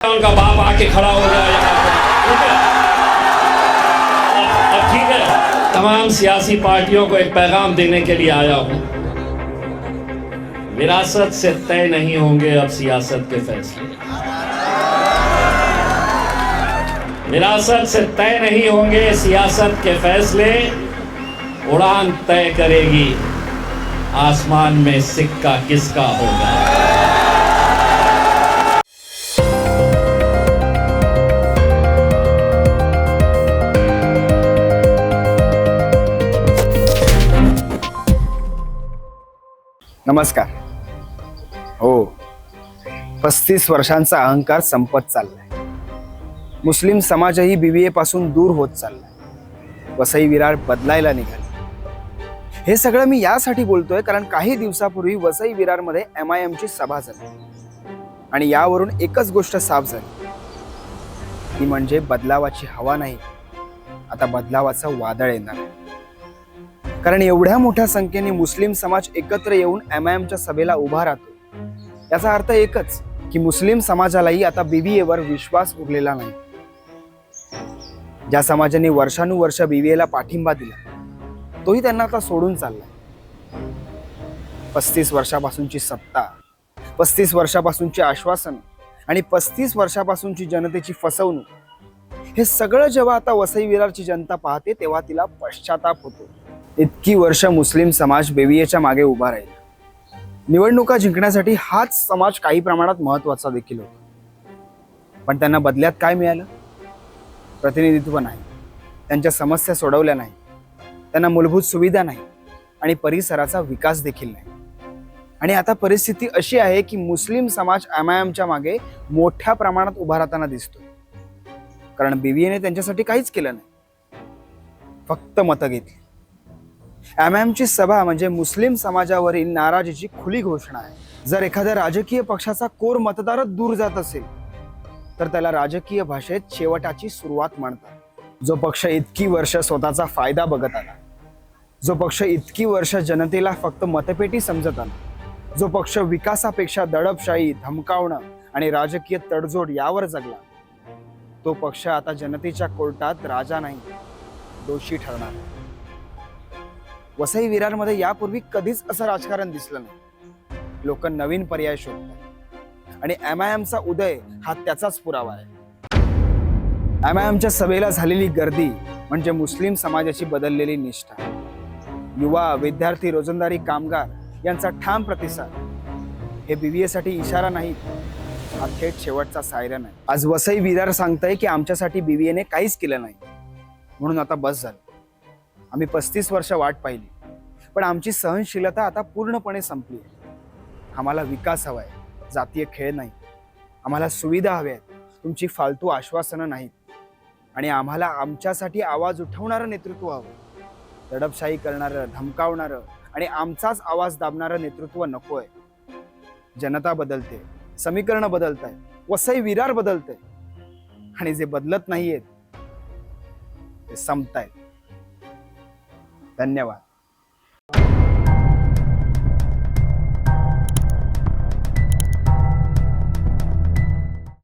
उनका बाप आके खड़ा हो जाए अब ठीक है। तमाम सियासी पार्टियों को एक पैगाम देने के लिए आया हूँ। विरासत से तय नहीं होंगे अब सियासत के फैसले। विरासत से तय नहीं होंगे सियासत के फैसले, उड़ान तय करेगी। आसमान में सिक्का किसका होगा? नमस्कार. हो. पस्तीस वर्षांचा अहंकार संपत चाललाय. मुस्लिम समाजही बीबीए पासून दूर होत चाललाय. वसई विरार बदलायला निघाली. हे सगळं मी यासाठी बोलतोय कारण काही दिवसापूर्वी वसई विरारमध्ये एम आय एमची सभा झाली. आणि यावरून एकच गोष्ट साफ झाली. ती म्हणजे बदलावाची हवा नाही. आता बदलावाचं वादळ येणार आहे. कारण एवढ्या मोठ्या संख्येने मुस्लिम समाज एकत्र येऊन एम आय एमच्या सभेला उभा राहतो. याचा अर्थ एकच की मुस्लिम समाजालाही आता बीबीएवर विश्वास उरलेला नाही. ज्या समाजाने वर्षानुवर्ष बीबीएला पाठिंबा दिला तोही त्यांना आता सोडून चाललाय. पस्तीस वर्षापासूनची सत्ता पस्तीस वर्षापासूनची आश्वासन आणि पस्तीस वर्षापासूनची जनतेची फसवणूक हे सगळं जेव्हा आता वसई विरारची जनता पाहते तेव्हा तिला पश्चाताप होतो. इतकी वर्ष मुस्लिम समाज बेवियेच्या मागे उभा राहील. निवडणुका जिंकण्यासाठी हाच समाज काही प्रमाणात महत्त्वाचा देखील होता. पण त्यांना बदल्यात काय मिळालं? प्रतिनिधित्व नाही. त्यांच्या समस्या सोडवल्या नाही. त्यांना मूलभूत सुविधा नाही आणि परिसराचा विकास देखील नाही. आणि आता परिस्थिती अशी आहे की मुस्लिम समाज एमआयएमच्या मागे मोठ्या प्रमाणात उभा राहताना दिसतो कारण बीबीएने त्यांच्यासाठी काहीच केलं नाही. फक्त मतं घेतली. एम एमची सभा म्हणजे मुस्लिम समाजावरील नाराजीची खुली घोषणा आहे. जर एखाद्या राजकीय पक्षाचा कोर मतदारच दूर जात असेल तर त्याला राजकीय भाषेत शेवटाची सुरुवात म्हणतात जो पक्ष इतकी वर्ष स्वतःचा फायदा बघत आला जो पक्ष इतकी वर्ष जनतेला फक्त मतपेटी समजत आला जो पक्ष विकासापेक्षा दडपशाही धमकावणं आणि राजकीय तडजोड यावर जगला तो पक्ष आता जनतेच्या कोर्टात राजा नाही दोषी ठरणार. वसई विरारमध्ये यापूर्वी कधीच असं राजकारण दिसलं नाही. लोक नवीन पर्याय शोधतात आणि एम आय एमचा उदय हा त्याचाच पुरावा आहे. एम आय एमच्या सभेला झालेली गर्दी म्हणजे मुस्लिम समाजाची बदललेली निष्ठा. युवा विद्यार्थी रोजंदारी कामगार यांचा ठाम प्रतिसाद. हे बीबीएसाठी इशारा नाही. हा थेट शेवटचा सायरन आहे. आज वसई विरार सांगतंय की आमच्यासाठी बीबीएने काहीच केलं नाही. म्हणून आता बस झालं. आम्ही पस्तीस वर्ष वाट पाहिली. पण आमची सहनशीलता आता पूर्णपणे संपली आहे. आम्हाला विकास हवाय जातीय खेळ नाही. आम्हाला सुविधा हव्या आहेत तुमची फालतू आश्वासनं नाहीत. आणि आम्हाला आमच्यासाठी आवाज उठवणारं नेतृत्व हवं. दडपशाही करणारं धमकावणारं आणि आमचाच आवाज दाबणारं नेतृत्व नकोय. जनता बदलते समीकरणं बदलत आहे वसई विरार बदलते आणि जे बदलत नाहीयेत ते संपतायत. धन्यवाद.